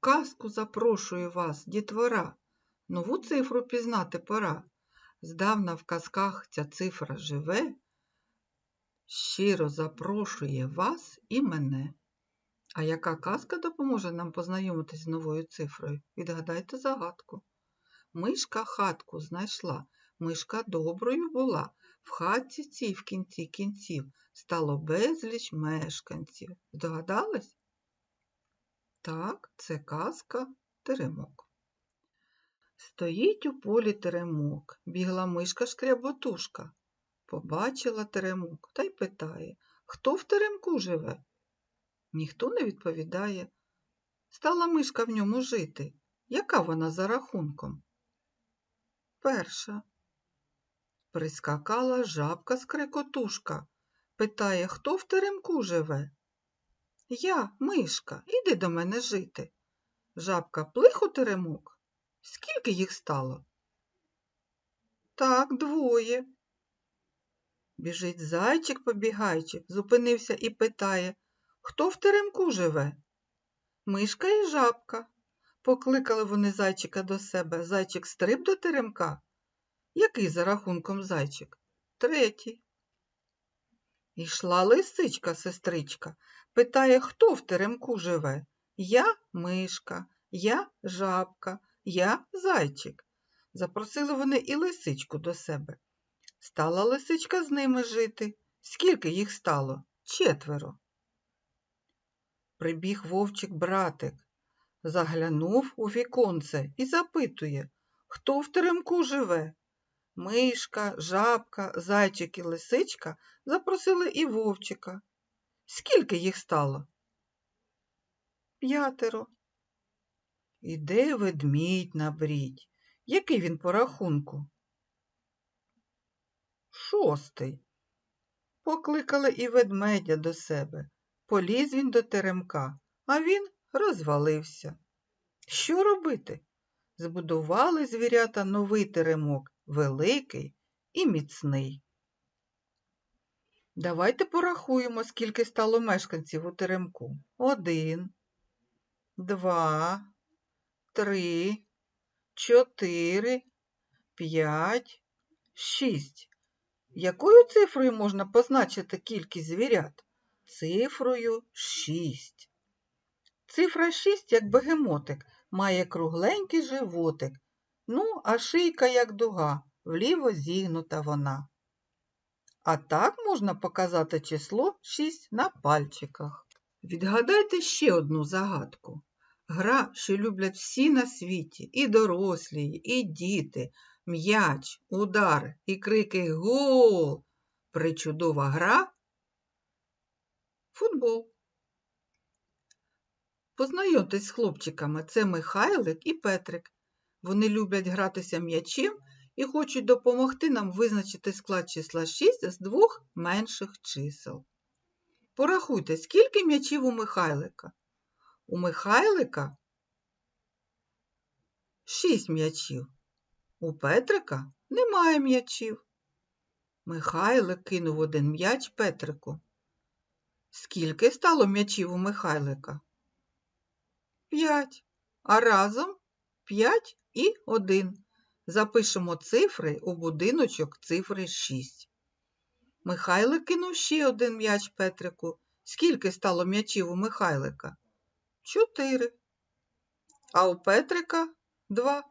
казку запрошую вас, дітвора, нову цифру пізнати пора. Здавна в казках ця цифра живе, щиро запрошує вас і мене. А яка казка допоможе нам познайомитись з новою цифрою? Відгадайте загадку. Мишка хатку знайшла, мишка доброю була. В хатці цій в кінці кінців стало безліч мешканців. Здогадались? Так, це казка теремок. Стоїть у полі теремок, бігла мишка шкряботушка. Побачила теремок та й питає, хто в теремку живе? Ніхто не відповідає. Стала мишка в ньому жити. Яка вона за рахунком? Перша. Прискакала жабка скрекотушка. Питає, хто в теремку живе? Я, мишка, іди до мене жити. Жабка плих у теремок. Скільки їх стало? Так, двоє. Біжить зайчик побігайчик, зупинився і питає, хто в теремку живе? Мишка і жабка. Покликали вони зайчика до себе. Зайчик стриб до теремка. Який за рахунком зайчик? Третій. Ішла лисичка, сестричка, питає, хто в теремку живе? Я мишка, я жабка, я зайчик. Запросили вони і лисичку до себе. Стала лисичка з ними жити. Скільки їх стало? Четверо. Прибіг вовчик братик, заглянув у віконце і запитує, хто в теремку живе? Мишка, жабка, зайчик і лисичка запросили і вовчика. Скільки їх стало? П'ятеро. Іде ведмідь на брідь. Який він по рахунку? Шостий. Покликали і ведмедя до себе. Поліз він до теремка, а він розвалився. Що робити? Збудували звірята новий теремок, великий і міцний. Давайте порахуємо, скільки стало мешканців у теремку. Один, два, три, чотири, п'ять, шість. Якою цифрою можна позначити кількість звірят? Цифрою 6. Цифра 6, як бегемотик, має кругленький животик, ну, а шийка, як дуга, вліво зігнута вона. А так можна показати число 6 на пальчиках. Відгадайте ще одну загадку. Гра, що люблять всі на світі, і дорослі, і діти, м'яч, удар і крики гол. Причудова гра футбол. Познайомтесь з хлопчиками, це Михайлик і Петрик. Вони люблять гратися м'ячем і хочуть допомогти нам визначити склад числа 6 з двох менших чисел. Порахуйте, скільки м'ячів у Михайлика? У Михайлика 6 м'ячів. У Петрика немає м'ячів. Михайлик кинув один м'яч Петрику. Скільки стало м'ячів у Михайлика? П'ять. А разом п'ять і один. Запишемо цифри у будиночок цифри 6. Михайлик кинув ще один м'яч Петрику. Скільки стало м'ячів у Михайлика? Чотири. А у Петрика два.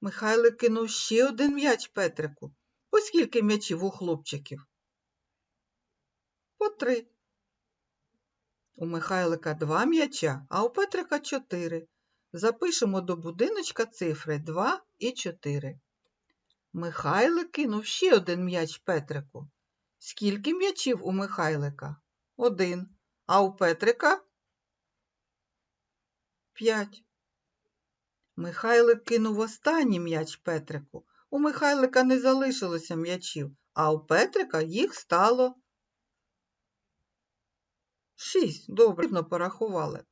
Михайлик кинув ще один м'яч Петрику. По скільки м'ячів у хлопчиків? По три. У Михайлика два м'яча, а у Петрика чотири. Запишемо до будиночка цифри 2 і 4. Михайлик кинув ще один м'яч Петрику. Скільки м'ячів у Михайлика? Один. А у Петрика? П'ять. Михайлик кинув останній м'яч Петрику. У Михайлика не залишилося м'ячів, а у Петрика їх стало шість. Добре порахували.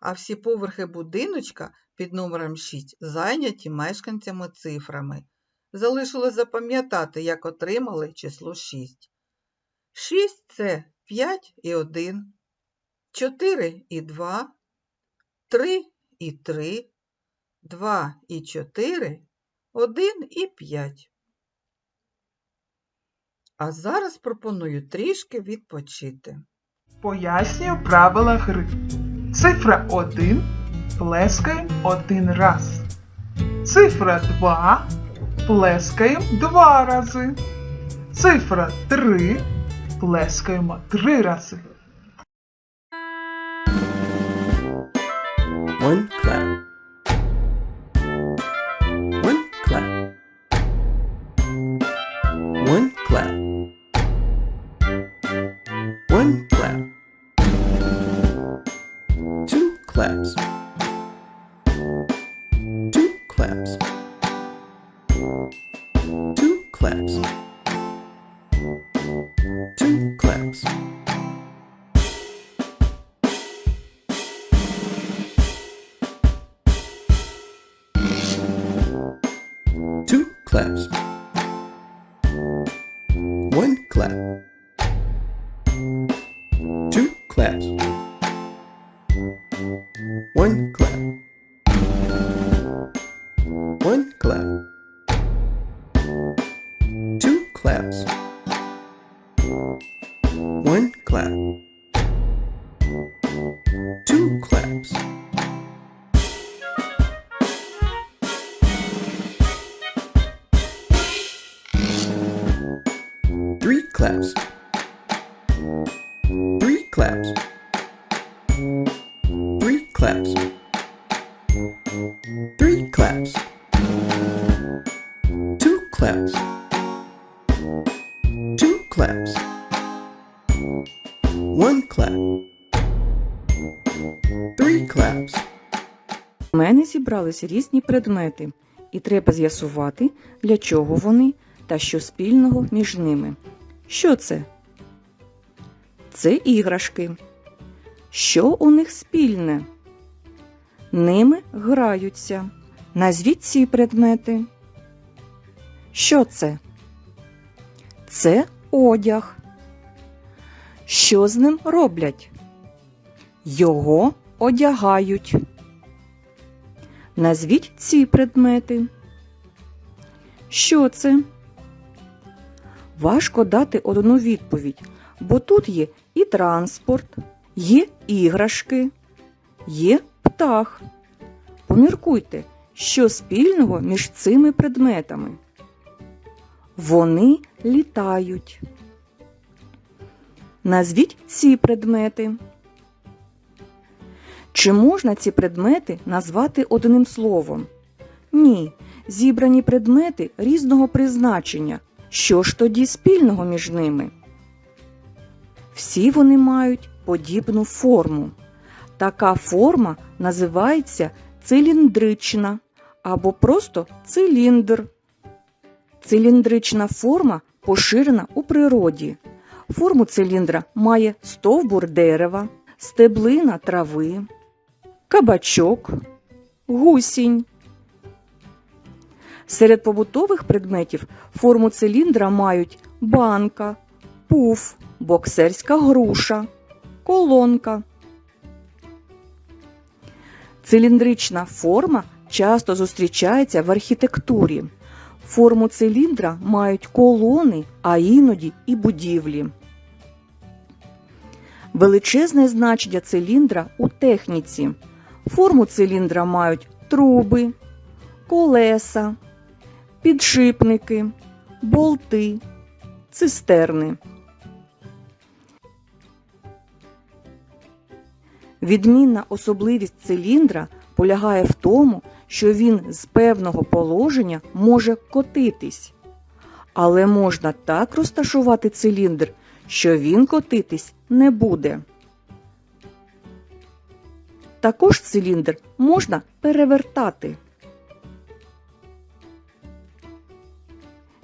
А всі поверхи будиночка під номером 6 зайняті мешканцями цифрами. Залишилось запам'ятати, як отримали число 6. 6 це 5 і 1, 4 і 2, 3 і 3, 2 і 4, 1 і 5. А зараз пропоную трішки відпочити. Пояснюю правила гри. Цифра 1 плескаємо один раз. Цифра 2 плескаємо два рази. Цифра 3 плескаємо три рази. One clap. Two claps. One clap. Two claps. One clap. One clap. Two claps. One clap. Claps. Three claps. Two claps. Two claps. One clap. Three claps. У мене зібрались різні предмети, і треба з'ясувати, для чого вони та що спільного між ними. Що це? Це іграшки. Що у них спільне? Ними граються. Назвіть ці предмети. Що це? Це одяг. Що з ним роблять? Його одягають. Назвіть ці предмети. Що це? Важко дати одну відповідь, бо тут є і транспорт, є іграшки, є птах. Поміркуйте, що спільного між цими предметами. Вони літають. Назвіть ці предмети. Чи можна ці предмети назвати одним словом? Ні, зібрані предмети різного призначення. Що ж тоді спільного між ними? Всі вони мають подібну форму. Така форма називається циліндрична або просто циліндр. Циліндрична форма поширена у природі. Форму циліндра має стовбур дерева, стеблина трави, кабачок, гусінь. Серед побутових предметів форму циліндра мають банка, пуф, боксерська груша, колонка. Циліндрична форма часто зустрічається в архітектурі. Форму циліндра мають колони, а іноді і будівлі. Величезне значення циліндра у техніці. Форму циліндра мають труби, колеса, підшипники, болти, цистерни. Відмінна особливість циліндра полягає в тому, що він з певного положення може котитись. Але можна так розташувати циліндр, що він котитись не буде. Також циліндр можна перевертати.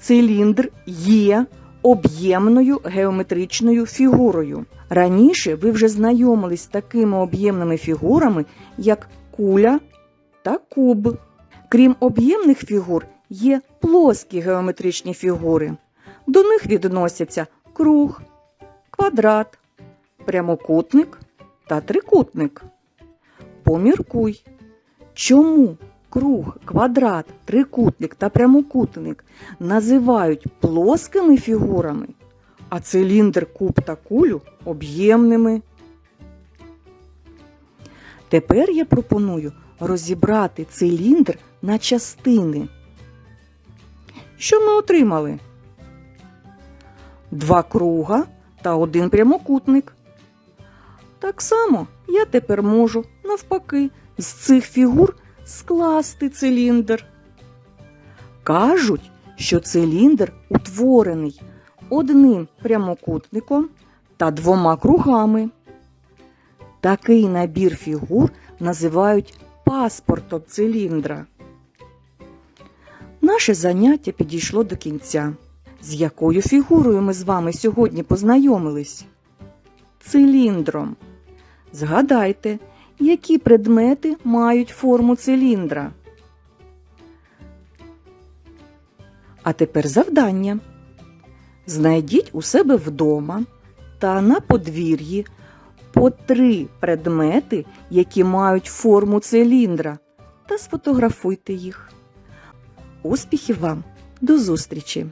Циліндр є об'ємною геометричною фігурою. Раніше ви вже знайомились з такими об'ємними фігурами, як куля та куб. Крім об'ємних фігур, є плоскі геометричні фігури. До них відносяться круг, квадрат, прямокутник та трикутник. Поміркуй, чому круг, квадрат, трикутник та прямокутник називають плоскими фігурами, а циліндр, куб та кулю об'ємними. Тепер я пропоную розібрати циліндр на частини. Що ми отримали? Два круга та один прямокутник. Так само я тепер можу, навпаки, з цих фігур скласти циліндр. Кажуть, що циліндр утворений одним прямокутником та двома кругами. Такий набір фігур називають паспортом циліндра. Наше заняття підійшло до кінця. З якою фігурою ми з вами сьогодні познайомились? Циліндром. Згадайте, які предмети мають форму циліндра. А тепер завдання. Знайдіть у себе вдома та на подвір'ї по три предмети, які мають форму циліндра, та сфотографуйте їх. Успіхів вам! До зустрічі!